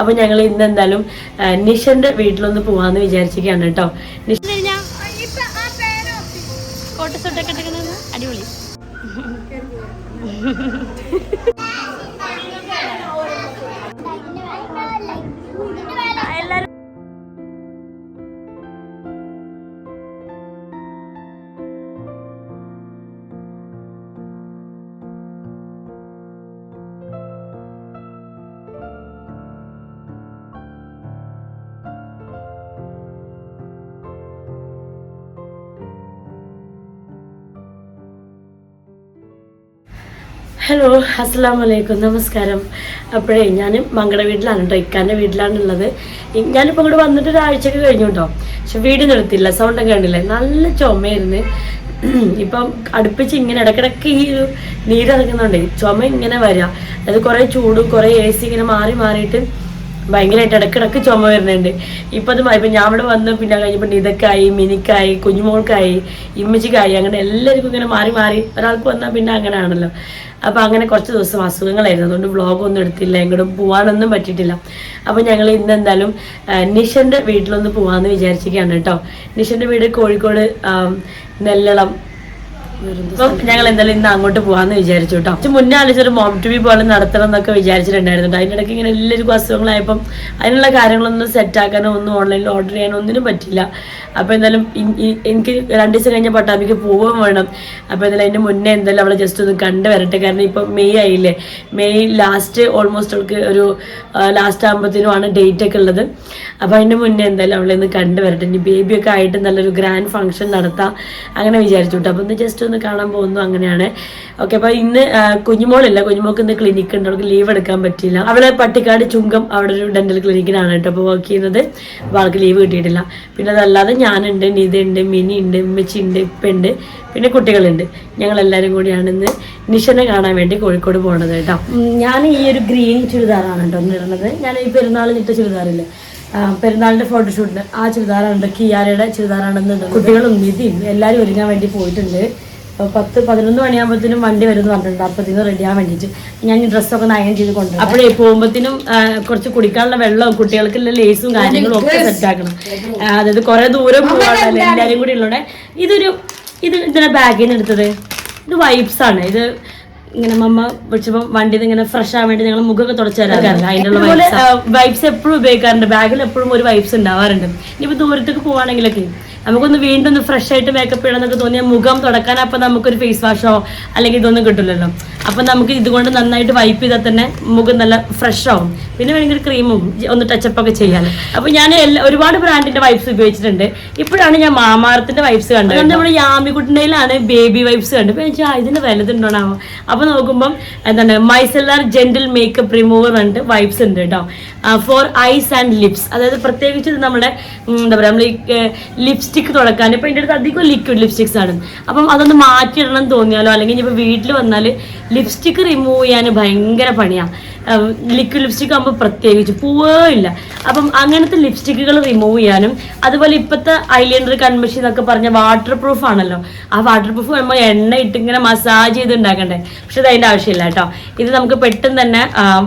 അപ്പൊ ഞങ്ങൾ ഇന്ന് എന്തായാലും നിഷന്റെ വീട്ടിലൊന്ന് പോവാന്ന് വിചാരിച്ചിരിക്കുകയാണ് കേട്ടോ. നിഷ അടിപൊളി. ഹലോ അസ്സാം വലൈക്കും നമസ്കാരം അപ്പോഴേ ഞാൻ മങ്ങളുടെ വീട്ടിലാണ് കേട്ടോ ഇക്കാന്റെ വീട്ടിലാണുള്ളത്. ഞാനിപ്പോൾ ഇങ്ങോട്ട് വന്നിട്ട് ഒരാഴ്ചക്ക് കഴിഞ്ഞു കേട്ടോ പക്ഷെ വീട് നിർത്തില്ല. സൗണ്ടും കണ്ടില്ലേ? നല്ല ചുമയായിരുന്നു. ഇപ്പം അടുപ്പിച്ച് ഇങ്ങനെ ഇടക്കിടക്ക് ഈ ഒരു നീരിറങ്ങുന്നുണ്ട് ചുമ ഇങ്ങനെ വരിക അത് കുറേ ചൂടും കുറേ എ സി ഇങ്ങനെ മാറി മാറിയിട്ട് ഭയങ്കരമായിട്ട് ഇടക്കിടക്ക് ചുമ വരുന്നുണ്ട്. ഇപ്പം അത് ഇപ്പം ഞാൻ ഇവിടെ വന്ന് പിന്നെ കഴിഞ്ഞപ്പോൾ നിതക്കായി മിനിക്കായി കുഞ്ഞുമോൾക്കായി ഇമ്മച്ചിക്കായി അങ്ങനെ എല്ലാവർക്കും ഇങ്ങനെ മാറി മാറി ഒരാൾക്ക് വന്നാൽ പിന്നെ അങ്ങനെ ആണല്ലോ അപ്പം അങ്ങനെ കുറച്ച് ദിവസം അസുഖങ്ങളായിരുന്നു. അതുകൊണ്ട് വ്ളോഗൊന്നും എടുത്തില്ല എങ്ങോട്ടും പോകാനൊന്നും പറ്റിയിട്ടില്ല. അപ്പം ഞങ്ങൾ ഇന്ന് എന്തായാലും നിഷന്റെ വീട്ടിലൊന്ന് പോകാമെന്ന് വിചാരിച്ചിരിക്കുകയാണ് കേട്ടോ. നിഷന്റെ വീട് കോഴിക്കോട് നെല്ലളം അപ്പം ഞങ്ങൾ എന്തായാലും ഇന്ന് അങ്ങോട്ട് പോകാന്ന് വിചാരിച്ചു കേട്ടോ. കുറച്ച് മുന്നേ ആലോചിച്ചൊരു മോം ടു ബി പോലെ നടത്തണം എന്നൊക്കെ വിചാരിച്ചിട്ടുണ്ടായിരുന്നു. അതിന്റെ ഇടയ്ക്ക് ഇങ്ങനെ എല്ലാവർക്കും അസുഖങ്ങളായപ്പം അതിനുള്ള കാര്യങ്ങളൊന്നും സെറ്റാക്കാനോ ഒന്നും ഓൺലൈനിൽ ഓർഡർ ചെയ്യാനോ ഒന്നിനും പറ്റില്ല അപ്പോൾ എന്തായാലും എനിക്ക് രണ്ട് ദിവസം കഴിഞ്ഞ പട്ടാമ്പിക്ക് പോവുകയും വേണം. അപ്പോൾ എന്തായാലും അതിന്റെ മുന്നേ എന്തായാലും അവളെ ജസ്റ്റ് ഒന്ന് കണ്ടു വരട്ടെ. കാരണം ഇപ്പം മെയ് ആയില്ലേ. മെയ് ലാസ്റ്റ് ഓൾമോസ്റ്റ് അവൾക്ക് ഒരു ലാസ്റ്റ് ആകുമ്പോഴത്തേനുമാണ് ഡേറ്റ് ഒക്കെ ഉള്ളത്. അപ്പോൾ അതിന്റെ മുന്നേ എന്തായാലും അവളെ ഒന്ന് കണ്ടു വരട്ടെ. ഇനി ബേബിയൊക്കെ ആയിട്ട് നല്ലൊരു ഗ്രാൻഡ് ഫംഗ്ഷൻ നടത്താം. അങ്ങനെ വിചാരിച്ചു കേട്ടോ. അപ്പോൾ ഒന്ന് ജസ്റ്റ് ഒന്ന് കാണാൻ പോകുന്നു അങ്ങനെയാണ്. ഓക്കെ അപ്പോൾ ഇന്ന് കുഞ്ഞുമോളില്ല കുഞ്ഞുമോൾക്ക് ഇന്ന് ക്ലിനിക്ക് ഉണ്ട്. അവൾക്ക് ലീവ് എടുക്കാൻ പറ്റിയില്ല. അവളെ പട്ടിക്കാട് ചുങ്കം അവിടെ ഒരു ഡെന്റൽ ക്ലിനിക്കിലാണ് കേട്ടോ അപ്പോൾ വർക്ക് ചെയ്യുന്നത്. അപ്പോൾ ലീവ് കിട്ടിയിട്ടില്ല. പിന്നെ അതല്ലാതെ ഞാനുണ്ട് ഉണ്ട് മിനി ഉണ്ട് ഉമ്മച്ചി ഉണ്ട് ഇപ്പുണ്ട് പിന്നെ കുട്ടികളുണ്ട്. ഞങ്ങൾ എല്ലാവരും കൂടിയാണ് ഇന്ന് നിഷനെ കാണാൻ വേണ്ടി കോഴിക്കോട് പോണത് കേട്ടോ. ഞാൻ ഈ ഒരു ഗ്രീൻ ചുരിദാറാണ് കേട്ടോ ഇടുന്നത്. ഞാൻ ഈ പെരുന്നാളിന് ഇട്ട ചുരിദാറില്ലേ? പെരുന്നാളിന്റെ ഫോട്ടോഷൂട്ടിന് ആ ചുരിദാറാണ് കിയാരയുടെ ചുരിദാറാണെന്ന് ഇടുന്നത്. കുട്ടികളും നിധിയും എല്ലാവരും ഒരുങ്ങാൻ വേണ്ടി പോയിട്ടുണ്ട്. അപ്പൊ പത്ത് പതിനൊന്ന് മണിയാകുമ്പോഴത്തേനും വണ്ടി വരുമെന്ന് പറഞ്ഞിട്ടുണ്ട്. അപ്പത്തേനും റെഡി ആവാൻ വേണ്ടിയിട്ട് ഞാൻ ഈ ഡ്രസ്സൊക്കെ നയം ചെയ്ത് കൊണ്ടുവരും. അപ്പോഴേ പോകുമ്പോഴത്തേനും കുറച്ച് കുടിക്കാനുള്ള വെള്ളവും കുട്ടികൾക്കുള്ള ലേസും കാര്യങ്ങളും ഒക്കെ സെറ്റ് ആക്കണം. അതായത് കുറെ ദൂരം പോകാനുള്ള എല്ലാവരും കൂടി ഉള്ളതുകൊണ്ട് ഇതൊരു ഇത് ഇതിന്റെ ബാഗിൽ നിന്ന് എടുത്തത്? ഇത് വൈബ്സ് ആണ്. ഇത് ഇങ്ങനെ മമ്മ വിളിച്ചപ്പോൾ വണ്ടി ഇങ്ങനെ ഫ്രഷ് ആവാൻ വേണ്ടി ഞങ്ങൾ മുഖമൊക്കെ തുടച്ചു തരാറുണ്ട്. അതിനുള്ള വൈബ്സ് എപ്പോഴും ഉപയോഗിക്കാറുണ്ട്. ബാഗിൽ എപ്പോഴും ഒരു വൈബ്സ് ഉണ്ടാവാറുണ്ട്. ഇനിയിപ്പോൾ ദൂരത്തേക്ക് പോവാണെങ്കിലൊക്കെ നമുക്കൊന്ന് വീണ്ടും ഒന്ന് ഫ്രഷ് ആയിട്ട് മേക്കപ്പ് ചെയ്യണം എന്നൊക്കെ തോന്നിയാൽ മുഖം തുടക്കാൻ അപ്പം നമുക്കൊരു ഫേസ് വാഷോ അല്ലെങ്കിൽ ഇതൊന്നും കിട്ടില്ലല്ലോ. അപ്പം നമുക്ക് ഇതുകൊണ്ട് നന്നായിട്ട് വൈപ്പ് ചെയ്താൽ തന്നെ മുഖം നല്ല ഫ്രഷ് ആവും. പിന്നെ വേണമെങ്കിൽ ക്രീമും ഒന്ന് ടച്ചപ്പ് ഒക്കെ ചെയ്യാൻ അപ്പൊ ഞാൻ എല്ലാ ഒരുപാട് ബ്രാൻഡിന്റെ വൈപ്സ് ഉപയോഗിച്ചിട്ടുണ്ട്. ഇപ്പോഴാണ് ഞാൻ മാമാർത്തിന്റെ വൈപ്സ് കണ്ടത് അതുകൊണ്ട് നമ്മുടെ യാമികുട്ടിനയിലാണ് ബേബി വൈപ്സ് കണ്ടത്. അപ്പോൾ ആ, ഇതിന് വലുതുണ്ടോണാവോ അപ്പൊ നോക്കുമ്പോൾ എന്താണ് മൈസെല്ലാർ ജെന്റിൽ മേക്കപ്പ് റിമൂവർ ഉണ്ട് വൈപ്സ് ഉണ്ട് കേട്ടോ. ഫോർ ഐസ് ആൻഡ് ലിപ്സ് അതായത് പ്രത്യേകിച്ച് നമ്മുടെ എന്താ പറയുക നമ്മൾ ലിപ്സ്റ്റിക് തുടക്കാൻ. ഇപ്പൊ എന്റെ അടുത്ത് അധികം ലിക്വിഡ് ലിപ്സ്റ്റിക്സ് ആണ്. അപ്പം അതൊന്ന് മാറ്റിയിടണം എന്ന് തോന്നിയാലോ? അല്ലെങ്കിൽ ഇപ്പോൾ വീട്ടിൽ വന്നാൽ ലിപ്സ്റ്റിക് റിമൂവ് ചെയ്യാൻ ഭയങ്കര പണിയാണ് ലിക്വിഡ് ലിപ്സ്റ്റിക് ആകുമ്പോൾ പ്രത്യേകിച്ച് പൂവേ ഇല്ല. അപ്പം അങ്ങനത്തെ ലിപ്സ്റ്റിക്കുകൾ റിമൂവ് ചെയ്യാനും അതുപോലെ ഇപ്പോഴത്തെ ഐലൈനർ കൺമഷി എന്നൊക്കെ പറഞ്ഞ വാട്ടർ പ്രൂഫ് ആണല്ലോ. ആ വാട്ടർ പ്രൂഫ് നമ്മൾ എണ്ണ ഇട്ട് ഇങ്ങനെ മസാജ് ചെയ്ത് ഉണ്ടാക്കണ്ടേ? പക്ഷെ അതിന്റെ ആവശ്യമില്ല കേട്ടോ. ഇത് നമുക്ക് പെട്ടെന്ന് തന്നെ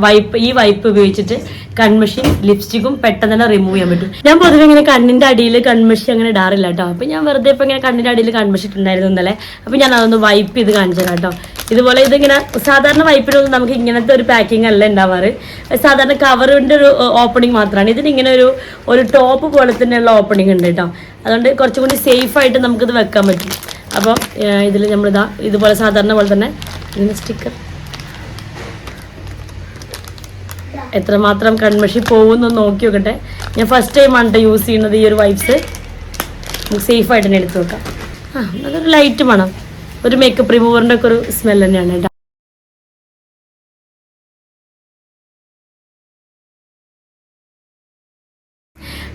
വൈപ്പ് ഈ വൈപ്പ് ഉപയോഗിച്ചിട്ട് കൺമഷിയും ലിപ്സ്റ്റിക്കും പെട്ടെന്ന് തന്നെ റിമൂവ് ചെയ്യാൻ പറ്റും. ഞാൻ പൊതുവെ ഇങ്ങനെ കണ്ണിന്റെ അടിയിൽ കൺമഷി അങ്ങനെ ഇടാറില്ല കേട്ടോ. അപ്പം ഞാൻ വെറുതെ ഇപ്പം ഇങ്ങനെ കണ്ണിന്റെ അടിയിൽ കൺമഷി ഇട്ടുണ്ടായിരുന്നു ഇന്നലെ. അപ്പം ഞാൻ അതൊന്ന് വൈപ്പ് ചെയ്ത് കാണിച്ചു കേട്ടോ. ഇതുപോലെ ഇതിങ്ങനെ സാധാരണ വൈപ്പിനൊന്നും നമുക്ക് ഇങ്ങനത്തെ ഒരു പാക്കിംഗ് അല്ല ഉണ്ടാവാറ്. സാധാരണ കവറിന്റെ ഒരു ഓപ്പണിംഗ് മാത്രമാണ് ഇതിന് ഇങ്ങനെ ഒരു ഒരു ടോപ്പ് പോലെ തന്നെയുള്ള ഓപ്പണിംഗ് ഉണ്ട് കേട്ടോ അതുകൊണ്ട് കുറച്ചും കൂടി സേഫ് ആയിട്ട് നമുക്കിത് വെക്കാൻ പറ്റും. അപ്പം ഇതിൽ നമ്മളിതാ ഇതുപോലെ സാധാരണ പോലെ തന്നെ ഇതിന് സ്റ്റിക്കർ എത്രമാത്രം കൺമഷി പോകുന്നു നോക്കി നോക്കട്ടെ. ഞാൻ ഫസ്റ്റ് ടൈം ആണ് യൂസ് ചെയ്യുന്നത് ഈ ഒരു വൈപ്സ് നമുക്ക് സേഫ് ആയിട്ട് തന്നെ എടുത്ത് വെക്കാം. ആ അതൊരു ലൈറ്റ് മണം ഒരു മേക്കപ്പ് റിമൂവറിന്റെ ഒക്കെ ഒരു സ്മെൽ തന്നെയാണ്. കേട്ടോ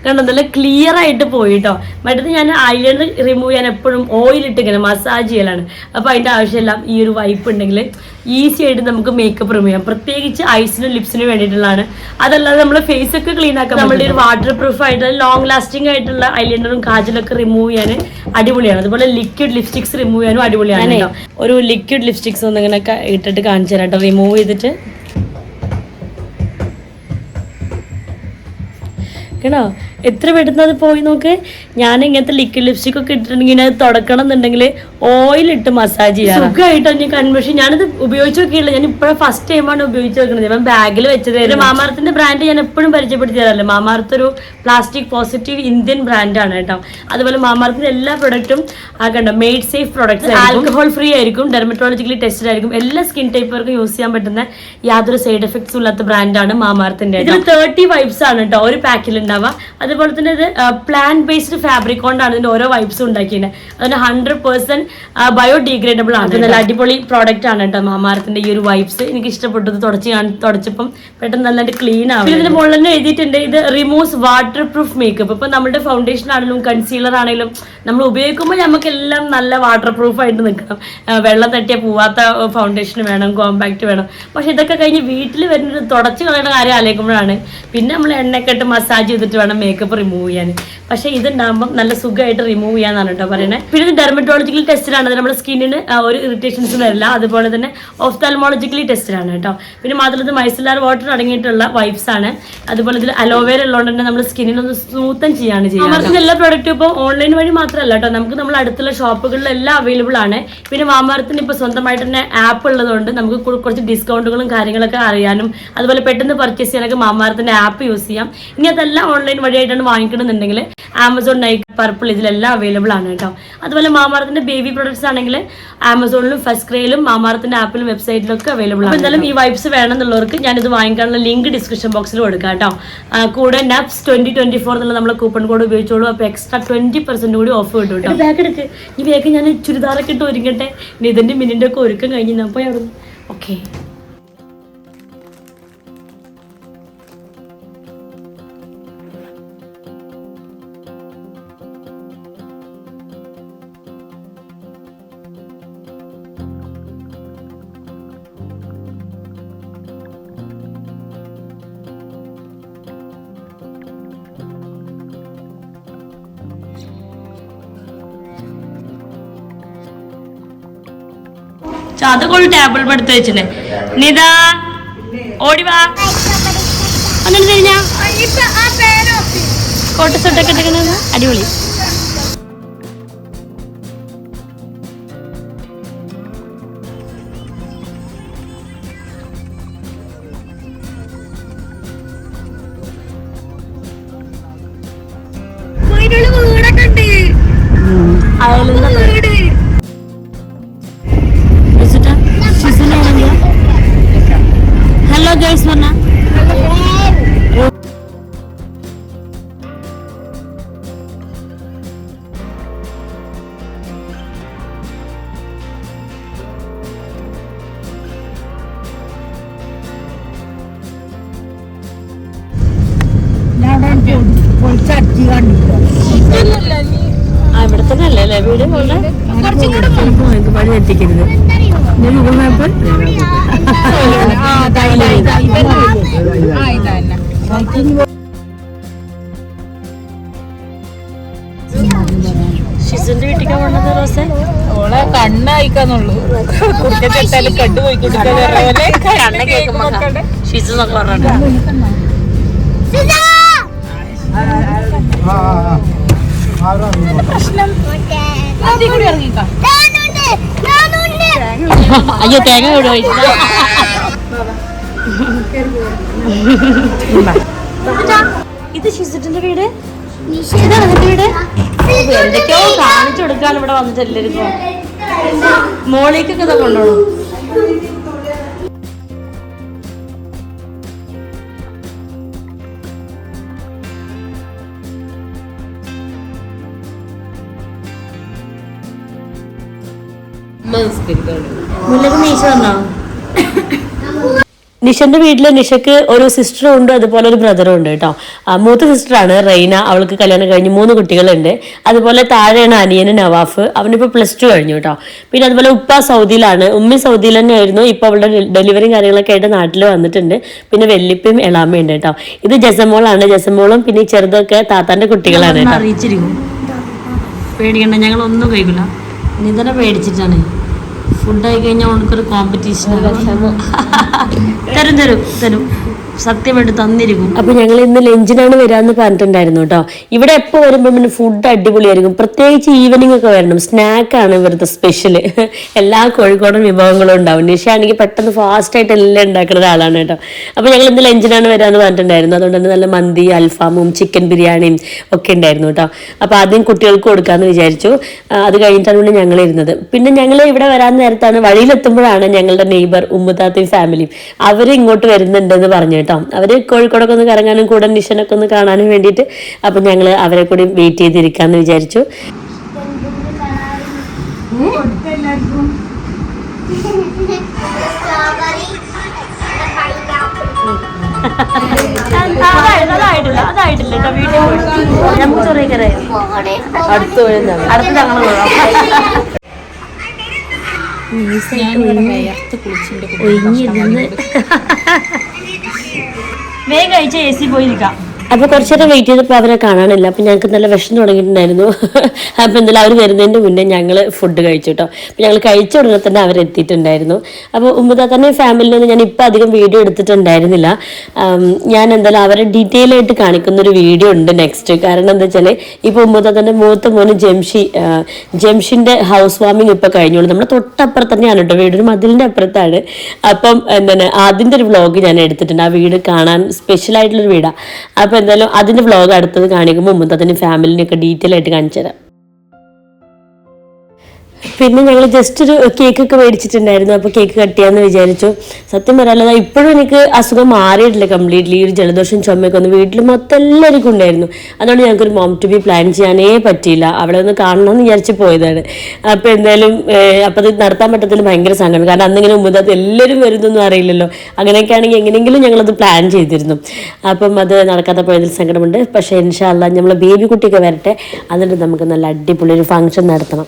കണ്ടോ നല്ല ക്ലിയർ ആയിട്ട് പോയിട്ടോ. മറ്റത് ഞാൻ ഐലൈനർ റിമൂവ് ചെയ്യാൻ എപ്പോഴും ഓയിൽ ഇട്ട് ഇങ്ങനെ മസാജ് ചെയ്യലാണ്. അപ്പോൾ അതിന്റെ ആവശ്യമെല്ലാം ഈ ഒരു വൈപ്പ് ഉണ്ടെങ്കിൽ ഈസി ആയിട്ട് നമുക്ക് മേക്കപ്പ് റിമൂവ് ചെയ്യാം. പ്രത്യേകിച്ച് ഐസിനും ലിപ്സിനും വേണ്ടിയിട്ടുള്ളതാണ്. അതല്ലാതെ നമ്മൾ ഫേസ് ഒക്കെ ക്ലീൻ ആക്കാൻ നമ്മുടെ ഒരു വാട്ടർ പ്രൂഫ് ആയിട്ട് ലോങ് ലാസ്റ്റിംഗ് ആയിട്ടുള്ള ഐലൈനറും കാജലൊക്കെ റിമൂവ് ചെയ്യാൻ അടിപൊളിയാണ്. അതുപോലെ ലിക്വിഡ് ലിപ്സ്റ്റിക്സ് റിമൂവ് ചെയ്യാനും അടിപൊളിയാണ്. ഒരു ലിക്വിഡ് ലിപ്സ്റ്റിക്സ് ഒന്ന് ഇങ്ങനെ ക- ഇട്ടിട്ട് കാണിച്ചു തരാം കേട്ടോ. റിമൂവ് ചെയ്തിട്ട് കേട്ടോ എത്ര പെട്ടെന്ന് അത് പോയി നോക്ക്? ഞാൻ ഇങ്ങനത്തെ ലിക്വിഡ് ലിപ്സ്റ്റിക് ഒക്കെ ഇട്ടിട്ടുണ്ടെങ്കിൽ അത് തുടക്കണം എന്നുണ്ടെങ്കിൽ ഓയിൽ ഇട്ട് മസാജ് ചെയ്യാം. സുഖമായിട്ടോ ഞാൻ കൺവെർഷൻ ഞാനത് ഉപയോഗിച്ച് നോക്കിയില്ല. ഞാൻ ഇപ്പോഴും ഫസ്റ്റ് ടൈമാണ് ഉപയോഗിച്ച് നോക്കുന്നത് ഞാൻ ബാഗിൽ വെച്ചത് മാമാർത്തിന്റെ ബ്രാൻഡ് ഞാൻ എപ്പോഴും പരിചയപ്പെടുത്തി തരാമല്ലോ മാമാർത്ത് ഒരു പ്ലാസ്റ്റിക് പോസിറ്റീവ് ഇന്ത്യൻ ബ്രാൻഡാണ് കേട്ടോ. അതുപോലെ മാമാർത്തിന്റെ എല്ലാ പ്രൊഡക്റ്റും ആക്കണ്ട made safe products alcohol free ആയിരിക്കും. ഡെർമറ്റോളജിക്കലി ടെസ്റ്റഡ് ആയിരിക്കും. എല്ലാ സ്കിൻ ടൈപ്പുകാർക്കും യൂസ് ചെയ്യാൻ പറ്റുന്ന യാതൊരു സൈഡ് എഫക്ട്സും ഇല്ലാത്ത ബ്രാൻഡാണ് മാമാർത്തിന്റെ ഇതിൽ തേർട്ടി വൈബ്സ് ആണ് കേട്ടോ. ഒരു പാക്കിൽ ഉണ്ടാവുക. അതുപോലെ തന്നെ ഇത് പ്ലാന്റ് ബേസ്ഡ് ഫാബ്രിക് കൊണ്ടാണ് ഇതിന്റെ ഓരോ വൈബ്സും ഉണ്ടാക്കിയത് അതിന് ഹൺഡ്രഡ് പേഴ്സെന്റ് ബയോഡിഗ്രേഡബിൾ ആണ്. നല്ല അടിപൊളി പ്രോഡക്റ്റ് ആണ് കേട്ടോ മാമാരത്തിന്റെ ഈ ഒരു വൈബ്സ് എനിക്ക് ഇഷ്ടപ്പെട്ടത് തുടച്ച് തുടച്ചപ്പം പെട്ടെന്ന് നന്നായിട്ട് ക്ലീൻ ആവും ഇതിന്റെ മുകളിൽ തന്നെ എഴുതിയിട്ടുണ്ട് ഇത് റിമൂവ്സ് വാട്ടർ പ്രൂഫ് മേക്കപ്പ് ഇപ്പൊ നമ്മുടെ ഫൗണ്ടേഷൻ ആണെങ്കിലും കൺസീലർ ആണെങ്കിലും നമ്മൾ ഉപയോഗിക്കുമ്പോൾ നമുക്ക് എല്ലാം നല്ല വാട്ടർ പ്രൂഫ് ആയിട്ട് നിൽക്കണം. വെള്ളം തട്ടിയ പോവാത്ത ഫൗണ്ടേഷൻ വേണം കോമ്പാക്ട് വേണം. പക്ഷെ ഇതൊക്കെ കഴിഞ്ഞ് വീട്ടിൽ വരുന്നത് തുടച്ച് കളയുന്ന കാര്യം ആലോചിക്കുമ്പോഴാണ്. പിന്നെ നമ്മൾ എണ്ണക്കെട്ട് മസാജ് ചെയ്തിട്ട് വേണം മേക്കപ്പ് റിമൂവ് ചെയ്യാൻ. പക്ഷെ ഇതുണ്ടാകുമ്പോൾ നല്ല സുഖമായിട്ട് റിമൂവ് ചെയ്യാന്നാണ് കേട്ടോ പറയുന്നത് പിന്നെ ഇത് ഡെർമറ്റോളജിക്കൽ ടെസ്റ്റിലാണ് അത് നമ്മുടെ സ്കിന്നിന് ഒരു ഇറിറ്റേഷൻസ് വരില്ല. അതുപോലെ തന്നെ ഓഫ്താൽമോളജിക്കലി ടെസ്റ്റിലാണ് കേട്ടോ. പിന്നെ മാത്രമല്ല ഇത് മൈസലാർ വാട്ടർ അടങ്ങിയിട്ടുള്ള വൈബ്സ് ആണ്. അതുപോലെ ഇതിൽ അലോവേര ഉള്ളതുകൊണ്ട് തന്നെ നമ്മുടെ സ്കിന്നിനൊന്ന് സ്മൂത്തൻ ചെയ്യാണ് ചെയ്യുന്നത് എല്ലാ പ്രോഡക്റ്റും ഇപ്പോൾ ഓൺലൈൻ വഴി മാത്രമല്ല കേട്ടോ. നമുക്ക് നമ്മൾ അടുത്തുള്ള ഷോപ്പുകളിലെല്ലാം അവൈലബിൾ ആണ്. പിന്നെ വാമാരത്തിന് ഇപ്പോൾ സ്വന്തമായിട്ട് തന്നെ ആപ്പ് ഉള്ളതുകൊണ്ട് നമുക്ക് കുറച്ച് ഡിസ്കൗണ്ടുകളും കാര്യങ്ങളൊക്കെ അറിയാനും അതുപോലെ പെട്ടെന്ന് പർച്ചേസ് ചെയ്യാനൊക്കെ മാമാരത്തിന്റെ ആപ്പ് യൂസ് ചെയ്യാം. ഇനി അതെല്ലാം ഓൺലൈൻ വഴിയായിട്ടാണ് വാങ്ങിക്കണമെന്നുണ്ടെങ്കിൽ ആമസോൺ നൈക്ക് പർപ്പിൾ ഇതിലെല്ലാം അവൈലബിൾ ആണ് കേട്ടോ. അതുപോലെ മാമാർത്തിന്റെ ബേബി പ്രൊഡക്ട്സ് ആണെങ്കിൽ ആമസോണിലും ഫസ്റ്റ് ക്രേയിലും മാമാർത്തിന്റെ ആപ്പിലും വെബ്സൈറ്റിലും ഒക്കെ അവൈലബിൾ ആണ്. എന്തായാലും ഈ വൈബ്സ് വേണമെന്നുള്ളവർക്ക് ഇത് വാങ്ങിക്കാനുള്ള ലിങ്ക് ഡിസ്ക്രിപ്ഷൻ ബോക്സിൽ കൊടുക്കാം കേട്ടോ. കൂടെ നപ്സ് ട്വന്റി ട്വന്റി ഫോർ എന്നുള്ള നമ്മുടെ കൂപ്പൺ കോഡ് ഉപയോഗിച്ചോളൂ. അപ്പോൾ എക്സ്ട്രാ ട്വന്റി പെർസെന്റ് കൂടി ഓഫ് കിട്ടും കേട്ടോ. ബാഗ് എടുക്ക്. ഈ ബാഗ് ഞാൻ ചുരിദാറൊക്കെ ഇട്ട് ഒരുങ്ങട്ടെ. ഇതിന്റെ മിനിന്റെ ഒക്കെ ഒരുക്കം കഴിഞ്ഞു പോയി അവിടെ ഓക്കെ അതൊക്കെ ടേബിൾ എടുത്ത് വെച്ചില്ലേ നിതാ ഓടി വാ. എന്നിട്ട് തിരിഞ്ഞാ. കോട്ട സെറ്റൊക്കെ ഇട്ടിരിക്കുന്നത് അടിപൊളി. ഹലോ ഗേൾസ് പറഞ്ഞ ആ ഇവിടെ തന്നെ അല്ലേ? അല്ലേ വീട് പോലെ പണി. എത്തിക്കരുത്. ഞാൻ ഗൂഗിൾ മാപ്പ് ഷിസുന്റെ വീട്ടിൽ കൊണ്ടത് റോസേ? ഓളെ കണ്ണായിക്കാന്നുള്ളൂ. കുട്ടിക്കെത്താലും കണ്ടു പോയി കണ്ണ കേൾക്കുമ്പോ ഷിസു എന്നൊക്കെ പറഞ്ഞിട്ട്. അയ്യോ തേങ്ങ ഇവിടെ. ഇത് ഷിസുട്ടിന്റെ വീട്? ഇതാണ് നിന്റെ വീട്? എന്തൊക്കെയോ കാണിച്ചു കൊടുക്കാൻ ഇവിടെ വന്നിട്ട് മോളിലേക്കൊക്കെ ഇതൊക്കെ കൊണ്ടോളൂ നിഷന്റെ വീട്ടിൽ നിഷക്ക് ഒരു സിസ്റ്ററും ഉണ്ട് അതുപോലെ ഒരു ബ്രദറും ഉണ്ട് കേട്ടോ. മൂത്ത സിസ്റ്ററാണ് റെയ്ന അവൾക്ക് കല്യാണം കഴിഞ്ഞ് മൂന്ന് കുട്ടികളുണ്ട്. അതുപോലെ താഴെയാണ് അനിയന് നവാഫ് അവനിപ്പോൾ പ്ലസ് ടു കഴിഞ്ഞു കേട്ടോ. പിന്നെ അതുപോലെ ഉപ്പ സൗദിയിലാണ്. ഉമ്മി സൗദിയിൽ തന്നെയായിരുന്നു. ഇപ്പോൾ അവളുടെ ഡെലിവറിയും കാര്യങ്ങളൊക്കെ ആയിട്ട് നാട്ടിൽ വന്നിട്ടുണ്ട്. പിന്നെ വെല്ലിപ്പയും എളാമ്മയും ഉണ്ട് കേട്ടോ. ഇത് ജസമോളാണ്. ജസമോളും പിന്നെ ചെറുതൊക്കെ താത്താന്റെ കുട്ടികളാണ് പേടിക്കണ്ട ഞങ്ങൾ ഒന്നും കഴിക്കില്ല നീ പേടിച്ചിട്ടാണ്. ഫുഡ് ആയി കഴിഞ്ഞാൽ ഉണക്കൊരു കോമ്പറ്റീഷൻ തരും തരും തരും. സത്യമായിട്ട് തന്നിരിക്കും. അപ്പൊ ഞങ്ങൾ ഇന്ന് ലഞ്ചിനാണ് വരാന്ന് പറഞ്ഞിട്ടുണ്ടായിരുന്നു കേട്ടോ. ഇവിടെ എപ്പോൾ വരുമ്പോൾ പിന്നെ ഫുഡ് അടിപൊളിയായിരിക്കും. പ്രത്യേകിച്ച് ഈവനിങ് ഒക്കെ വരണം. സ്നാക്കാണ് ഇവിടുത്തെ സ്പെഷ്യൽ എല്ലാ കോഴിക്കോടൻ വിഭവങ്ങളും ഉണ്ടാവും. നിഷാണെങ്കിൽ പെട്ടെന്ന് ഫാസ്റ്റ് ആയിട്ട് എല്ലാം ഉണ്ടാക്കുന്ന ഒരാളാണ് കേട്ടോ. അപ്പൊ ഞങ്ങൾ ഇന്ന് ലഞ്ചിനാണ് വരാന്ന് പറഞ്ഞിട്ടുണ്ടായിരുന്നു. അതുകൊണ്ട് തന്നെ നല്ല മന്തി അൽഫാമും ചിക്കൻ ബിരിയാണിയും ഒക്കെ ഉണ്ടായിരുന്നു കേട്ടോ. അപ്പൊ ആദ്യം കുട്ടികൾക്ക് കൊടുക്കാന്ന് വിചാരിച്ചു. അത് കഴിഞ്ഞിട്ടാണ് പിന്നെ ഞങ്ങൾ ഇരുന്നത്. പിന്നെ ഞങ്ങൾ ഇവിടെ വരാൻ നേരത്താണ് വഴിയിലെത്തുമ്പോഴാണ് ഞങ്ങളുടെ നെയ്ബർ ഉമ്മുതാത്തയും ഫാമിലിയും അവർ ഇങ്ങോട്ട് വരുന്നുണ്ടെന്ന് പറഞ്ഞു കേട്ടോ. അവർ കോഴിക്കോടൊക്കെ ഒന്ന് കറങ്ങാനും കൂടെ നിഷനൊക്കെ ഒന്ന് കാണാനും വേണ്ടിയിട്ട് അപ്പം ഞങ്ങൾ അവരെ കൂടി വെയിറ്റ് ചെയ്തിരിക്കാമെന്ന് വിചാരിച്ചു. അതായിട്ടില്ല അതായിട്ടില്ല കേട്ടോ വീട്ടിൽ പോയി നമുക്ക് ചെറിയ അടുത്ത് വരുന്നതാണ് അടുത്ത് ഞങ്ങൾ ഞാനിവിടെ വിയർത്ത് കുളിച്ചിന്റെ ഒഴിഞ്ഞിരുന്ന്. വേഗം കഴിച്ച എ സി പോയിരിക്കാം കുറച്ചു നേരം വെയിറ്റ് ചെയ്തപ്പോൾ അവരെ കാണാനില്ല. അപ്പൊ ഞങ്ങൾക്ക് നല്ല വിഷം തുടങ്ങിയിട്ടുണ്ടായിരുന്നു. അപ്പൊ എന്തായാലും അവർ വരുന്നതിന്റെ മുന്നേ ഞങ്ങൾ ഫുഡ് കഴിച്ചു കേട്ടോ അപ്പൊ ഞങ്ങൾ കഴിച്ച ഉടനെ തന്നെ അവർ എത്തിയിട്ടുണ്ടായിരുന്നു. അപ്പോൾ തന്നെ ഫാമിലിയിൽ നിന്ന് ഞാൻ ഇപ്പൊ അധികം വീഡിയോ എടുത്തിട്ടുണ്ടായിരുന്നില്ല. ഞാൻ എന്തായാലും അവരെ ഡീറ്റെയിൽ ആയിട്ട് കാണിക്കുന്ന ഒരു വീഡിയോ ഉണ്ട് നെക്സ്റ്റ് കാരണം എന്താ വെച്ചാൽ ഇപ്പൊ തന്നെ മൂത്ത മോന് ജംഷി ജംഷിന്റെ ഹൗസ് വാമിങ് ഇപ്പൊ കഴിഞ്ഞോളൂ നമ്മുടെ തൊട്ടപ്പുറത്ത് തന്നെയാണ് കേട്ടോ വീടൊരു ഒരു മതിലിന്റെ അപ്പുറത്താണ്. അപ്പം എന്താണ് അതിന്റെ ഒരു വ്ളോഗ് ഞാൻ എടുത്തിട്ടുണ്ട്. ആ വീട് കാണാൻ സ്പെഷ്യൽ ആയിട്ടുള്ളൊരു വീടാണ് അപ്പൊ എന്തായാലും അതിന്റെ വ്ളോഗ് അടുത്തത് കാണിക്കുമ്പോൾ മുമ്പ് അതിന്റെ ഫാമിലിനെയൊക്കെ ഡീറ്റെയിൽ ആയിട്ട് കാണിച്ചു തരാം പിന്നെ ഞങ്ങൾ ജസ്റ്റ് ഒരു കേക്ക് ഒക്കെ മേടിച്ചിട്ടുണ്ടായിരുന്നു. അപ്പോൾ കേക്ക് കട്ട് ചെയ്യാമെന്ന് വിചാരിച്ചു. സത്യം പറയാനുള്ളത് ഇപ്പോഴും എനിക്ക് അസുഖം മാറിയിട്ടില്ല കംപ്ലീറ്റ്ലി ഈ ഒരു ജലദോഷം ചുമയൊക്കെ ഒന്ന് വീട്ടിൽ മൊത്തം എല്ലാവർക്കും ഉണ്ടായിരുന്നു. അതുകൊണ്ട് ഞങ്ങൾക്കൊരു മോം ടു ബി പ്ലാൻ ചെയ്യാനേ പറ്റിയില്ല. അവിടെ ഒന്ന് കാണണമെന്ന് വിചാരിച്ച് പോയതാണ്. അപ്പോൾ എന്തായാലും അപ്പോൾ അത് നടത്താൻ പറ്റത്തില്ല ഭയങ്കര സങ്കടം. കാരണം അന്നിങ്ങനെ മുമ്പ് എല്ലാവരും വരുന്നൊന്നും അറിയില്ലല്ലോ. അങ്ങനെയൊക്കെ ആണെങ്കിൽ എങ്ങനെയെങ്കിലും ഞങ്ങളത് പ്ലാൻ ചെയ്തിരുന്നു. അപ്പം അത് നടക്കാത്ത പോയതിൽ സങ്കടമുണ്ട്. പക്ഷേ ഇൻഷാല്ല നമ്മൾ ബേബി കുട്ടിയൊക്കെ വരട്ടെ. എന്നിട്ട് നമുക്ക് നല്ല അടിപൊളി ഒരു ഫംഗ്ഷൻ നടത്തണം.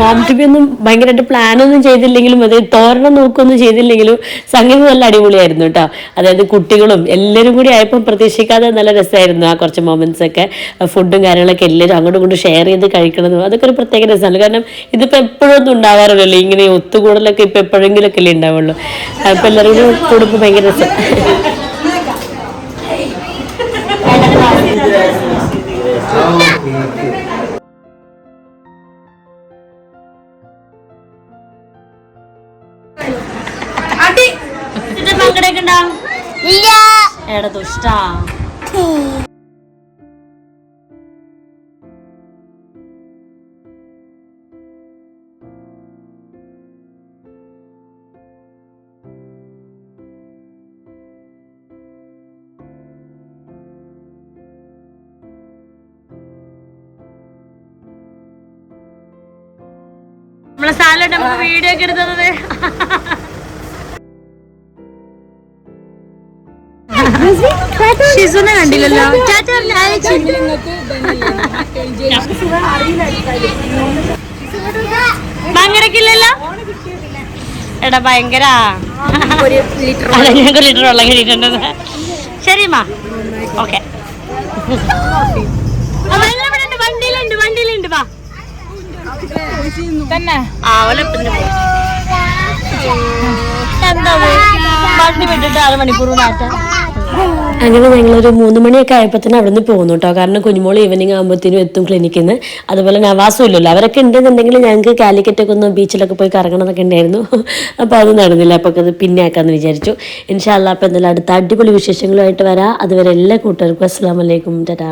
മോം ടി ഒന്നും ഭയങ്കരമായിട്ട് പ്ലാൻ ഒന്നും ചെയ്തില്ലെങ്കിലും അത് തോരണം നോക്കൊന്നും ചെയ്തില്ലെങ്കിലും സംഗീതം നല്ല അടിപൊളിയായിരുന്നു കേട്ടോ അതായത് കുട്ടികളും എല്ലാവരും കൂടി ആയപ്പോൾ പ്രതീക്ഷിക്കാതെ നല്ല രസമായിരുന്നു ആ കുറച്ച് മൊമെന്റ്സ് ഒക്കെ. ഫുഡും കാര്യങ്ങളൊക്കെ എല്ലാവരും അങ്ങോട്ടും ഇങ്ങോട്ടും ഷെയർ ചെയ്ത് കഴിക്കണതും അതൊക്കെ ഒരു പ്രത്യേക രസമാണ്. കാരണം ഇതിപ്പോൾ എപ്പോഴും ഒന്നും ഉണ്ടാവാറില്ലല്ലോ ഇങ്ങനെ ഒത്തുകൂടലൊക്കെ ഇപ്പോൾ എപ്പോഴെങ്കിലൊക്കെ അല്ലേ ഉണ്ടാവുള്ളൂ. അപ്പോൾ എല്ലാവരും കൂടി കൂടുമ്പോൾ ഭയങ്കര രസം. ദുഷ്ടാ നമ്മളെ സ്ഥലം നമുക്ക് വീഡിയോ ഒക്കെ എടുത്തത് ഷിസുനെ കണ്ടില്ലല്ലോ. ഭയങ്കരക്കില്ലല്ലോ എടാ ഭയങ്കര. ഞങ്ങൾക്ക് ലിറ്റർ വെള്ളം കിട്ടിയിട്ടുണ്ട്. ശരിമാ ഓക്കെ വണ്ടിയിലുണ്ട് വണ്ടിയിലുണ്ട് വാ. തന്നെ. ആ എന്താ വണ്ടി വിട്ടിട്ട് അര മണിക്കൂർ മാറ്റാം അങ്ങനെ ഒരു മൂന്ന് മണിയൊക്കെ ആയപ്പോൾ തന്നെ അവിടെ നിന്ന് പോകുന്നു കേട്ടോ. കാരണം കുഞ്ഞുമോൾ ഈവനിങ് ആകുമ്പോഴത്തേനും എത്തും ക്ലിനിക്കിൽ നിന്ന് അതുപോലെ നവാസും ഇല്ലല്ലോ. അവരൊക്കെ ഉണ്ടെന്നുണ്ടെങ്കിൽ ഞങ്ങൾക്ക് കാലിക്കറ്റൊക്കെ ഒന്ന് ബീച്ചിലൊക്കെ പോയി കറങ്ങണം എന്നൊക്കെ ഉണ്ടായിരുന്നു. അപ്പോൾ അത് നടന്നില്ല. അപ്പോൾ അത് പിന്നെ ആക്കാമെന്ന് വിചാരിച്ചു. ഇൻഷാല്ല അപ്പോൾ എന്തായാലും അടുത്ത അടിപൊളി വിശേഷങ്ങളുമായിട്ട് വരാം. അതുവരെ എല്ലാ കൂട്ടുകാർക്കും അസ്സാം വലൈക്കും ടാറ്റാ.